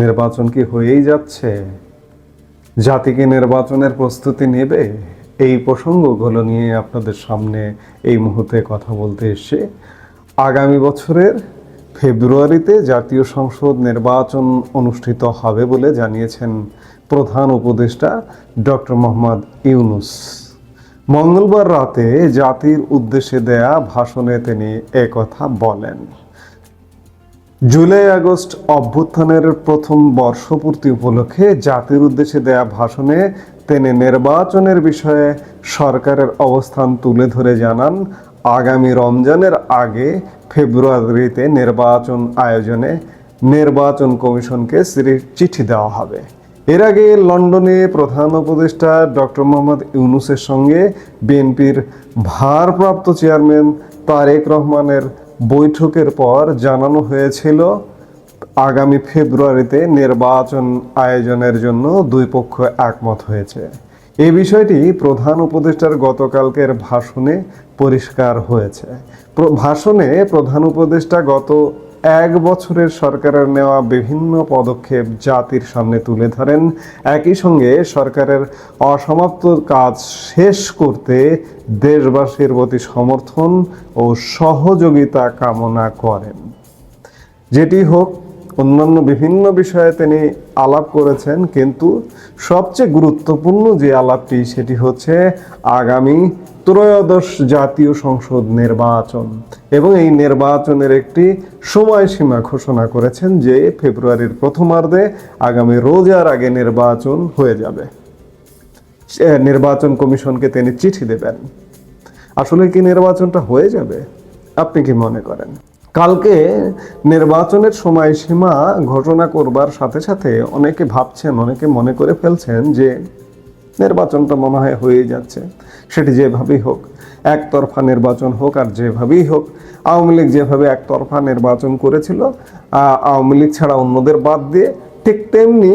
নির্বাচন কি হয়েই যাচ্ছে। জাতিকে নির্বাচনের প্রস্তুতি নেবে। এই প্রসঙ্গগুলো নিয়ে আপনাদের সামনে এই মুহূর্তে কথা বলতে এসে আগামী বছরের ফেব্রুয়ারিতে জাতীয় সংসদ নির্বাচন অনুষ্ঠিত হবে বলে জানিয়েছেন প্রধান উপদেষ্টা ডক্টর মোহাম্মদ ইউনুস। মঙ্গলবার রাতে জাতির উদ্দেশ্যে দেয়া ভাষণে তিনি একথা বলেন। জুলাই আগস্ট অভ্যুত্থানের প্রথম বর্ষপূর্তি উপলক্ষে জাতির উদ্দেশ্যে দেয়া ভাষণে তিনি নির্বাচনের বিষয়ে সরকারের অবস্থান তুলে ধরে জানান, আগামী রমজানের আগে ফেব্রুয়ারিতে নির্বাচন আয়োজনে নির্বাচন কমিশনকে চিঠি দেওয়া হবে। এর আগে লন্ডনে প্রধান উপদেষ্টা ডক্টর মোহাম্মদ ইউনুসের সঙ্গে বিএনপির ভারপ্রাপ্ত চেয়ারম্যান তারেক রহমানের বৈঠকের পর জানানো হয়েছিল, আগামী ফেব্রুয়ারিতে নির্বাচন আয়োজনের জন্য দুই পক্ষ একমত হয়েছে। এই বিষয়টি প্রধান উপদেষ্টার গতকালকের ভাষণে পরিষ্কার হয়েছে। ভাষণে প্রধান উপদেষ্টা গত এক বছরের সরকারের নেওয়া বিভিন্ন পদক্ষেপ জাতির সামনে তুলে ধরেন। একই সঙ্গে সরকারের অসমাপ্ত কাজ শেষ করতে দেশবাসীর প্রতি সমর্থন ও সহযোগিতা কামনা করেন। যেটি হোক, অন্যান্য বিভিন্ন বিষয়ে তিনি আলাপ করেছেন, কিন্তু সবচেয়ে গুরুত্বপূর্ণ যে আলাপটি সেটি হচ্ছে আগামী ত্রয়োদশ জাতীয় সংসদ নির্বাচন এবং এই নির্বাচনের একটি সময়সীমা ঘোষণা করেছেন যে ফেব্রুয়ারির প্রথমার্ধে আগামী রোজার আগে নির্বাচন হয়ে যাবে। নির্বাচন কমিশনকে তিনি চিঠি দেবেন। আসলে কি নির্বাচনটা হয়ে যাবে? আপনি কি মনে করেন? কালকে নির্বাচনের সময়সীমা ঘোষণা করবার সাথে সাথে অনেকে ভাবছেন, অনেকে মনে করে ফেলছেন যে নির্বাচনটা মনে হয় হয়ে যাচ্ছে। সেটি যেভাবেই হোক, একতরফা নির্বাচন হোক আর যেভাবেই হোক, আওয়ামী লীগ যেভাবে একতরফা নির্বাচন করেছিল আওয়ামী লীগ ছাড়া অন্যদের বাদ দিয়ে, ঠিক তেমনি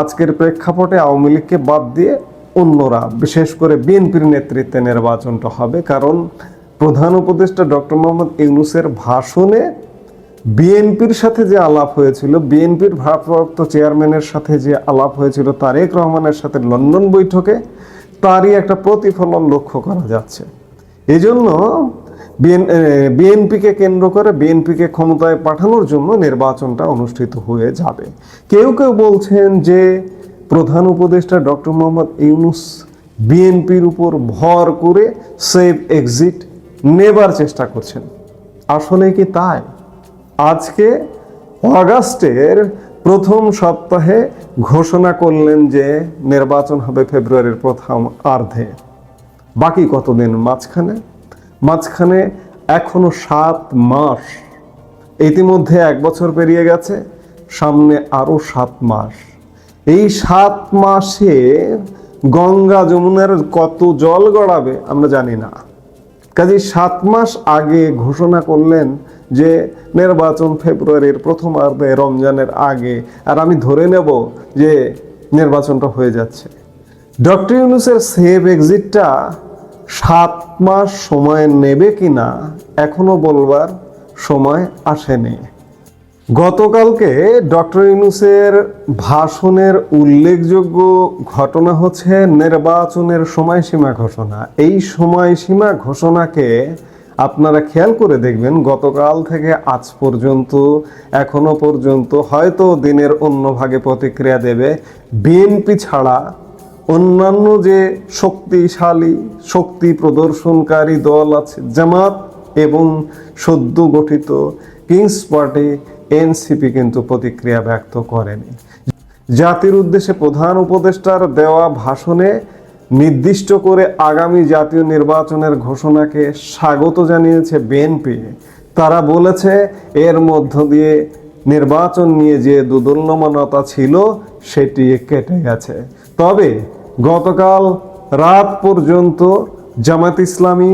আজকের প্রেক্ষাপটে আওয়ামী লীগকে বাদ দিয়ে অন্যরা, বিশেষ করে বিএনপির নেতৃত্বে নির্বাচনটা হবে। কারণ প্রধান উপদেষ্টা ডক্টর মোহাম্মদ ইউনুসের ভাষণে বিএনপির সাথে যে আলাপ হয়েছিল, বিএনপির ভারপ্রাপ্ত চেয়ারম্যানের সাথে যে আলাপ হয়েছিল তারেক রহমানের সাথে লন্ডন বৈঠকে, তারই একটা প্রতিফলন লক্ষ্য করা যাচ্ছে। এজন্য বিএনপিকে কেন্দ্র করে বিএনপিকে ক্ষমতায় পাঠানোর জন্য নির্বাচনটা অনুষ্ঠিত হয়ে যাবে। কেউ কেউ বলছেন যে প্রধান উপদেষ্টা ডক্টর মোহাম্মদ ইউনুস বিএনপির উপর ভর করে সেভ এক্সিট নেবার চেষ্টা করছেন। আসলে কি তাই? আজকে অগাস্টের প্রথম সপ্তাহে ঘোষণা করলেন যে নির্বাচন হবে ফেব্রুয়ারির প্রথম আর্ধে বাকি কতদিন? মাঝখানে? মাঝখানে এখনও সাত মাস। ইতিমধ্যে এক বছর পেরিয়ে গেছে, সামনে আরও সাত মাস। এই সাত মাসে গঙ্গা যমুনার কত জল গড়াবে আমরা জানি না। কাজে সাত মাস আগে ঘোষণা করলেন যে নির্বাচন ফেব্রুয়ারির প্রথমার্ধে রমজানের আগে, আর আমি ধরে নেব যে নির্বাচনটা হয়ে যাচ্ছে। ডক্টর ইউনুসের সেভ এক্সিটটা সাত মাস সময় নেবে কিনা, এখনও বলবার সময় আসেনি। গতকালকে ডক্টর ইউনুসের ভাষণের উল্লেখযোগ্য ঘটনা হচ্ছে নির্বাচনের সময়সীমা ঘোষণা। এই সময়সীমা ঘোষণাকে আপনারা খেয়াল করে দেখবেন গতকাল থেকে আজ পর্যন্ত, এখনও পর্যন্ত হয়তো দিনের অন্য ভাগে প্রতিক্রিয়া দেবে। বিএনপি ছাড়া অন্যান্য যে শক্তিশালী, শক্তি প্রদর্শনকারী দল আছে, জামাত এবং সদ্য গঠিত কিংস পার্টি, এনসিপি কিন্তু প্রতিক্রিয়া ব্যক্ত করেনি। জাতির উদ্দেশ্যে প্রধান উপদেষ্টার দেওয়া ভাষণে নির্দিষ্ট করে আগামী জাতীয় নির্বাচনের ঘোষণাকে স্বাগত জানিয়েছে বিএনপি। তারা বলেছে, এর মধ্য দিয়ে নির্বাচন নিয়ে যে দুদুল্যমানতা ছিল, সেটি কেটে গেছে। তবে গতকাল রাত পর্যন্ত জামাত ইসলামী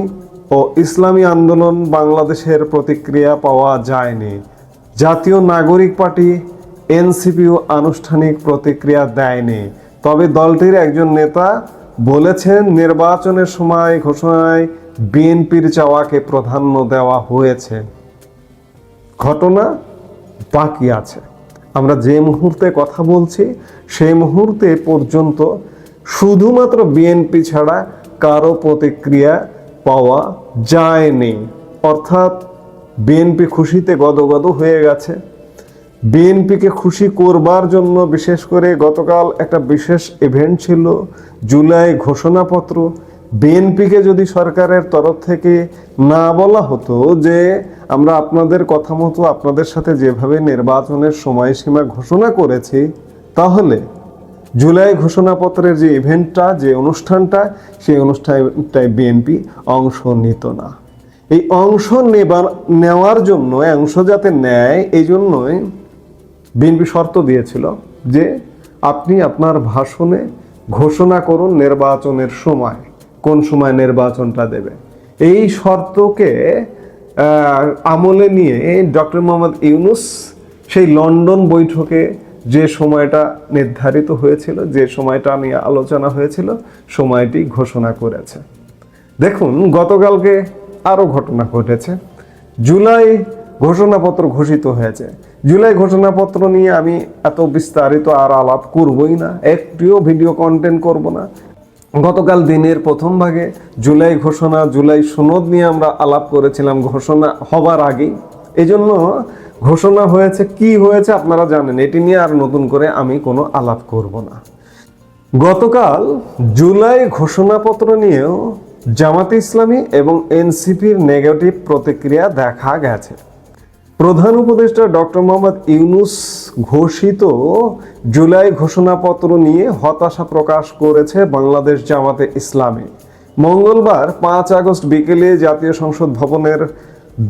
ও ইসলামী আন্দোলন বাংলাদেশের প্রতিক্রিয়া পাওয়া যায়নি। জাতীয় নাগরিক পার্টি এনসিপিও আনুষ্ঠানিক প্রতিক্রিয়া দেয়নি। তবে দলটির একজন নেতা বলেছেন, নির্বাচনের সময় ঘোষণায় বিএনপির চাওয়াকে প্রাধান্য দেওয়া হয়েছে। ঘটনা বাকি আছে। আমরা যে মুহূর্তে কথা বলছি, সেই মুহূর্তে পর্যন্ত শুধুমাত্র বিএনপি ছাড়া কারও প্রতিক্রিয়া পাওয়া যায়নি। অর্থাৎ বিএনপি খুশিতে গদগদ হয়ে গেছে। বিএনপিকে খুশি করবার জন্য বিশেষ করে গতকাল একটা বিশেষ ইভেন্ট ছিল, জুলাই ঘোষণাপত্র। বিএনপিকে যদি সরকারের তরফ থেকে না বলা হতো যে আমরা আপনাদের কথা মতো আপনাদের সাথে যেভাবে নির্বাচনের সময়সীমা ঘোষণা করেছি, তাহলে জুলাই ঘোষণাপত্রের যে ইভেন্টটা যে অনুষ্ঠানটা, সেই অনুষ্ঠানটায় বিএনপি অংশ নিত না। এই অংশ নেবার, নেওয়ার জন্য অংশ যাতে নেয়, এই জন্যই বিএনপি শর্ত দিয়েছিল যে আপনি আপনার ভাষণে ঘোষণা করুন নির্বাচনের সময়, কোন সময় নির্বাচনটা দেবে। এই শর্তকে আমলে নিয়ে ডক্টর মোহাম্মদ ইউনুস সেই লন্ডন বৈঠকে যে সময়টা নির্ধারিত হয়েছিল, যে সময়টা নিয়ে আলোচনা হয়েছিল, সময়টি ঘোষণা করেছে। দেখুন, গতকালকে আরও ঘটনা ঘটেছে। জুলাই ঘোষণাপত্র ঘোষিত হয়েছে। জুলাই ঘোষণাপত্র নিয়ে আমি এত বিস্তারিত আর আলাপ করবই না, একটিও ভিডিও কন্টেন্ট করব না। গতকাল দিনের প্রথম ভাগে জুলাই ঘোষণা, জুলাই সনদ নিয়ে আমরা আলাপ করেছিলাম ঘোষণা হবার আগেই। এই জন্য ঘোষণা হয়েছে, কি হয়েছে আপনারা জানেন, এটি নিয়ে আর নতুন করে আমি কোনো আলাপ করব না। গতকাল জুলাই ঘোষণাপত্র নিয়েও জামাতে ইসলামী এবং এনসিপির নেগেটিভ প্রতিক্রিয়া দেখা গেছে। প্রধান উপদেষ্টা ডক্টর মোহাম্মদ ইউনুস ঘোষিত জুলাই ঘোষণাপত্র নিয়ে হতাশা প্রকাশ করেছে বাংলাদেশ জামাতে ইসলামী। মঙ্গলবার পাঁচ আগস্ট বিকেলে জাতীয় সংসদ ভবনের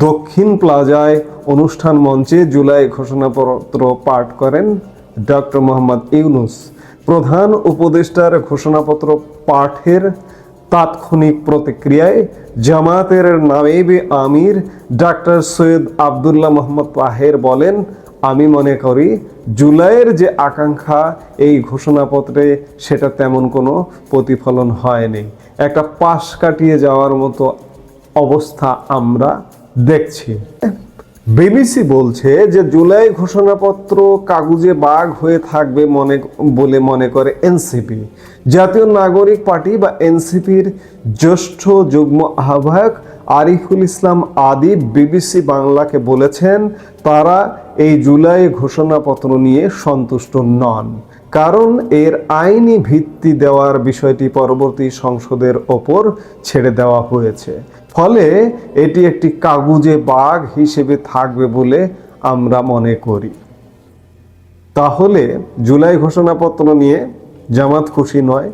দক্ষিণ প্লাজায় অনুষ্ঠান মঞ্চে জুলাই ঘোষণাপত্র পাঠ করেন ডক্টর মোহাম্মদ ইউনুস। প্রধান উপদেষ্টার ঘোষণাপত্র পাঠের তাৎক্ষণিক প্রতিক্রিয়ায় জামাতের নায়েবে আমির ডাক্তার সৈয়দ আবদুল্লাহ মোহাম্মদ তাহের বলেন, আমি মনে করি জুলাইয়ের যে আকাঙ্ক্ষা, এই ঘোষণাপত্রে সেটা তেমন কোনো প্রতিফলন হয়নি। একটা পাশ কাটিয়ে যাওয়ার মতো অবস্থা আমরা দেখছি। বিবিসি বলছে যে জুলাই ঘোষণাপত্র কাগজে বাঘ হয়ে থাকবে মনে বলে মনে করে এনসিপি। জাতীয় নাগরিক পার্টি বা এনসিপির জ্যেষ্ঠ যুগ্ম আহ্বায়ক আরিফুল ইসলাম আদি বিবিসি বাংলাকে বলেছেন, তারা এই জুলাই ঘোষণাপত্র নিয়ে সন্তুষ্ট নন। কারণ এর আইনি ভিত্তি দেওয়ার বিষয়টি পরবর্তী সংসদের ওপর ছেড়ে দেওয়া হয়েছে। ফলে এটি একটি কাগুজে বাঘ হিসেবে থাকবে বলে আমরা মনে করি। তাহলে জুলাই ঘোষণাপত্র নিয়ে জামাত খুশি নয়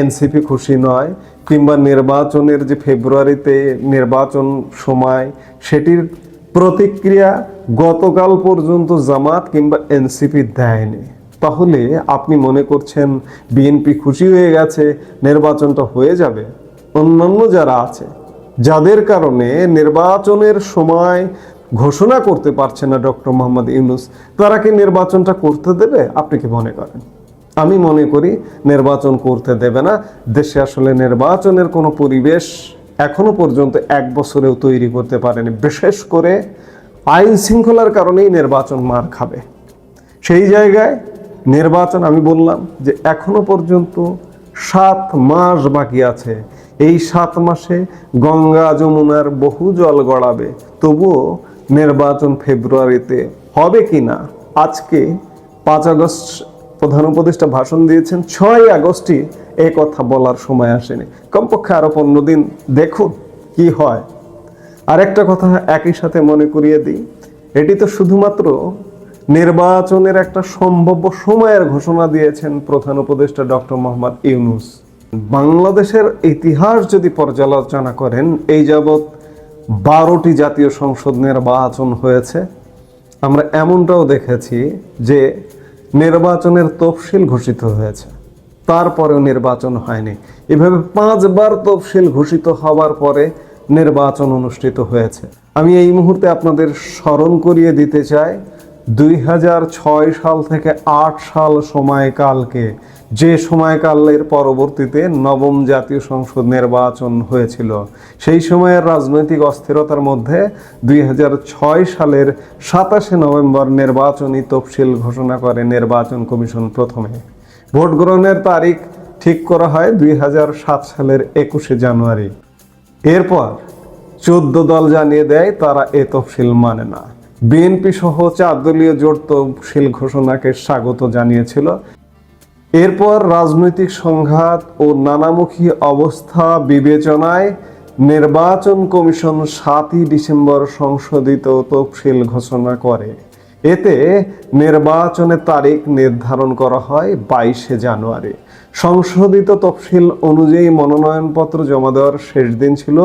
এনসিপি খুশি নয়, কিংবা নির্বাচনের যে ফেব্রুয়ারিতে নির্বাচন সময়, সেটির প্রতিক্রিয়া গতকাল পর্যন্ত জামাত কিংবা এনসিপি দেয়নি। তাহলে আপনি মনে করছেন বিএনপি খুশি হয়ে গেছে, নির্বাচনটা হয়ে যাবে? অন্যান্য যারা আছে, যাদের কারণে নির্বাচনের সময় ঘোষণা করতে পারছে না ডক্টর মোহাম্মদ ইউনুস, তারা কি নির্বাচনটা করতে দেবে? আপনি কি মনে করেন? আমি মনে করি নির্বাচন করতে দেবে না। দেশে আসলে নির্বাচনের কোনো পরিবেশ এখনও পর্যন্ত এক বছরেও তৈরি করতে পারেনি। বিশেষ করে আইন শৃঙ্খলার কারণেই নির্বাচন মার খাবে। সেই জায়গায় নির্বাচন, আমি বললাম যে এখনও পর্যন্ত সাত মাস বাকি আছে। এই সাত মাসে গঙ্গা যমুনার বহু জল গড়াবে। তবুও নির্বাচন ফেব্রুয়ারিতে হবে কি না? আজকে পাঁচ আগস্ট প্রধান উপদেষ্টা ভাষণ দিয়েছেন, ছয় আগস্টই এ কথা বলার সময় আসেনি। কমপক্ষে আরও পনেরো দিন দেখুন কি হয়। আরেকটা কথা একই সাথে মনে করিয়ে দিই, এটি তো শুধুমাত্র নির্বাচনের একটা সম্ভাব্য সময়ের ঘোষণা দিয়েছেন প্রধান উপদেষ্টা ডক্টর মোহাম্মদ ইউনুস। বাংলাদেশের ইতিহাস যদি পর্যালোচনা করেন, এই যাবৎ বারোটি জাতীয় সংসদ নির্বাচন হয়েছে। আমরা এমনটাও দেখেছি যে নির্বাচনের তফসিল ঘোষিত হয়েছে। তারপরেও নির্বাচন হয়নি। এভাবে পাঁচবার তফসিল ঘোষিত হওয়ার পরে নির্বাচন অনুষ্ঠিত হয়েছে। আমি এই মুহূর্তে আপনাদের স্মরণ করিয়ে দিতে চাই দুই হাজার ছয় সাল থেকে আট সাল সময়কালকে, যে সময়কালের পরবর্তীতে নবম জাতীয় সংসদ নির্বাচন হয়েছিল, সেই সময়ের রাজনৈতিক অস্থিরতার মধ্যে দুই হাজার ছয় সালের সাতাশে নভেম্বর নির্বাচনী তফসিল ঘোষণা করে নির্বাচন কমিশন প্রথমে। ভোট গ্রহণের তারিখ ঠিক করা হয় দুই হাজার সাত সালের একুশে জানুয়ারি। এরপর চোদ্দ দল জানিয়ে দেয় তারা এ তফসিল মানে না। বিএনপি সহ চার দলীয় জোট তফসিল ঘোষণাকে স্বাগত জানিয়েছিল। এরপর রাজনৈতিক সংঘাত ও নানামুখী অবস্থা বিবেচনায় নির্বাচন কমিশন সাতই ডিসেম্বর সংশোধিত তফসিল ঘোষণা করে। এতে নির্বাচনের তারিখ নির্ধারণ করা হয় বাইশে জানুয়ারি। সংশোধিত তফসিল অনুযায়ী মনোনয়নপত্র জমা দেওয়ার শেষ দিন ছিল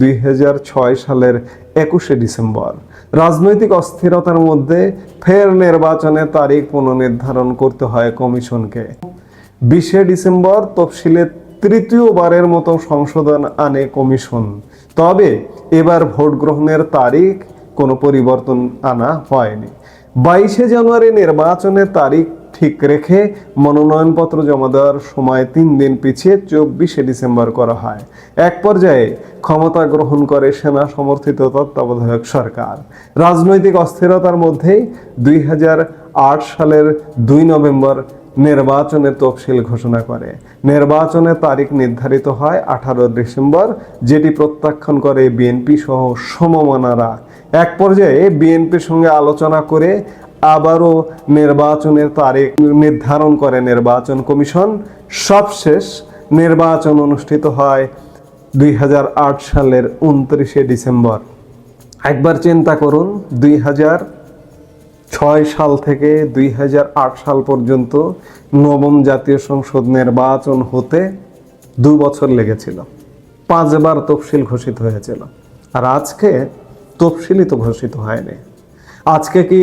দুই হাজার ছয় সালের একুশে ডিসেম্বর। রাজনৈতিক অস্থিরতার মধ্যে ফের নির্বাচনের তারিখ পুনর্নির্ধারণ করতে হয় কমিশনকে। বিশে ডিসেম্বর তফসিলে তৃতীয়বারের মতো সংশোধন আনে কমিশন। তবে এবার ভোট গ্রহণের তারিখ কোনো পরিবর্তন আনা হয়নি। বাইশে জানুয়ারি নির্বাচনের তারিখ ঠিক রেখে মনোনয়নপত্র জমা দেওয়ার সময় তিন দিন পিছিয়ে চব্বিশে ডিসেম্বর করা হয়। এক পর্যায়ে ক্ষমতা গ্রহণ করে সেনা সমর্থিত তত্ত্বাবধায়ক সরকার। রাজনৈতিক অস্থিরতার মধ্যেই দুই হাজার আট সালের দুই নভেম্বর নির্বাচনের তফসিল ঘোষণা করে। নির্বাচনের তারিখ নির্ধারিত হয় আঠারো ডিসেম্বর, যেটি প্রত্যাখ্যান করে বিএনপি সহ সমমনারা। এক পর্যায়ে বিএনপির সঙ্গে আলোচনা করে আবারও নির্বাচনের তারিখ নির্ধারণ করে নির্বাচন কমিশন। সবশেষ নির্বাচন অনুষ্ঠিত হয় দুই হাজার আট সালের উনত্রিশে ডিসেম্বর। একবার চিন্তা করুন, দুই ছয় সাল থেকে দুই হাজার আট সাল পর্যন্ত নবম জাতীয় সংসদ নির্বাচন হতে দু বছর লেগেছিল। পাঁচবার তফসিল ঘোষিত হয়েছিল। আর আজকে তফসিলই তো ঘোষিত হয়নি। আজকে কি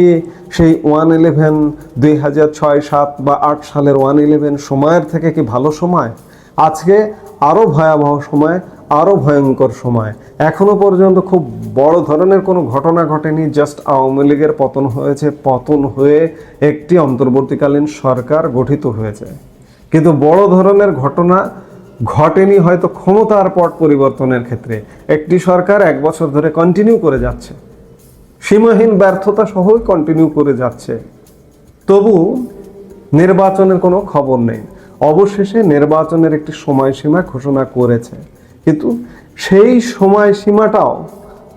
সেই ওয়ান ইলেভেন দুই হাজার ছয়, সাত বা আট সালের ওয়ান ইলেভেন সময়ের থেকে কি ভালো সময়? আজকে আরও ভয়াবহ সময় আরও ভয়ঙ্কর সময়। এখনও পর্যন্ত খুব বড় ধরনের কোনো ঘটনা ঘটেনি জাস্ট আওয়ামী লীগের পতন হয়েছে, পতন হয়ে একটি অন্তর্বর্তীকালীন সরকার গঠিত হয়েছে। কিন্তু বড় ধরনের ঘটনা ঘটেনি হয়তো ক্ষমতার পট পরিবর্তনের ক্ষেত্রে। একটি সরকার এক বছর ধরে কন্টিনিউ করে যাচ্ছে। সীমাহীন ব্যর্থতা সহই কন্টিনিউ করে যাচ্ছে। তবু নির্বাচনের কোনো খবর নেই। অবশেষে নির্বাচনের একটি সময়সীমা ঘোষণা করেছে। কিন্তু সেই সময়সীমাটাও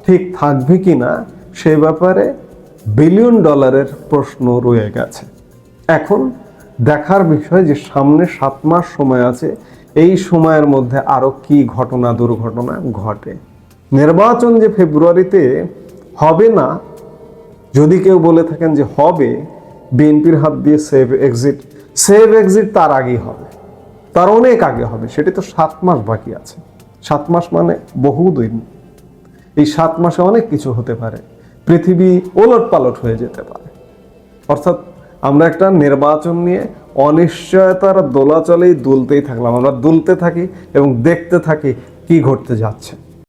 ঠিক থাকবে কি না সে ব্যাপারে বিলিয়ন ডলারের প্রশ্ন রয়ে গেছে। এখন দেখার বিষয় যে সামনে সাত মাস সময় আছে, এই সময়ের মধ্যে আরও কি ঘটনা দুর্ঘটনা ঘটে? নির্বাচন যে ফেব্রুয়ারিতে হবে না। যদি কেউ বলে থাকেন যে হবে, বিএনপির হাত দিয়ে সেভ এক্সিট সেভ এক্সিট তার আগেই হবে। তার অনেক আগে হবে, সেটি তো সাত মাস বাকি আছে। সাত মাস মানে বহু দিন এই সাত মাসে অনেক কিছু হতে পারে। পৃথিবী ওলট পালট হয়ে যেতে পারে। অর্থাৎ আমরা একটা নির্বাচন নিয়ে অনিশ্চয়তার দোলাচলেই দুলতেই থাকলাম। আমরা দুলতে থাকি এবং দেখতে থাকি কি ঘটতে যাচ্ছে।